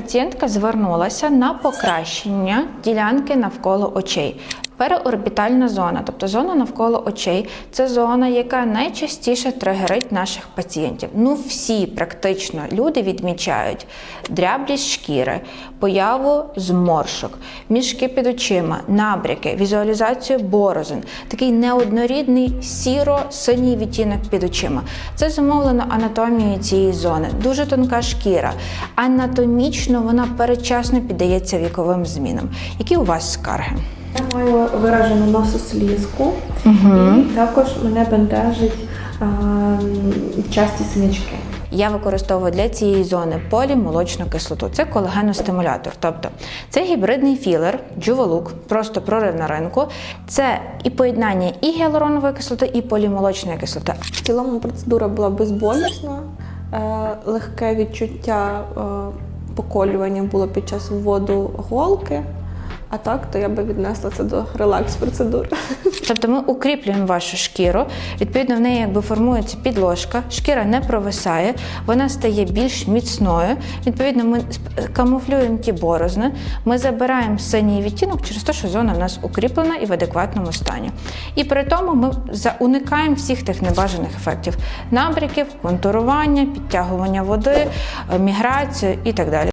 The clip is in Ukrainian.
Пацієнтка звернулася на покращення ділянки навколо очей. Переорбітальна зона, тобто зона навколо очей, це зона, яка найчастіше тригерить наших пацієнтів. Ну, всі практично люди відмічають дряблість шкіри, появу зморшок, мішки під очима, набряки, візуалізацію борозен, такий неоднорідний сіро-синій відтінок під очима. Це зумовлено анатомією цієї зони. Дуже тонка шкіра. Анатомічно вона передчасно піддається віковим змінам. Які у вас скарги? Я маю виражену носослізку, і також мене бентежить а, часті синячки. Я використовую для цієї зони полімолочну кислоту. Це колагеностимулятор. Тобто це гібридний філер, джувалук, просто прорив на ринку. Це і поєднання і гіалуронової кислоти, і полімолочної кислоти. В цілому процедура була безболісна, е, легке відчуття е, поколювання було під час вводу голки. А так, то я би віднесла це до релакс-процедур. Тобто ми укріплюємо вашу шкіру, відповідно, в неї якби формується підложка, шкіра не провисає, вона стає більш міцною. Відповідно, ми камуфлюємо ті борозни, ми забираємо синій відтінок через те, що зона в нас укріплена і в адекватному стані. І при тому ми уникаємо всіх тих небажаних ефектів: набряків, контурування, підтягування води, е, міграцію і так далі.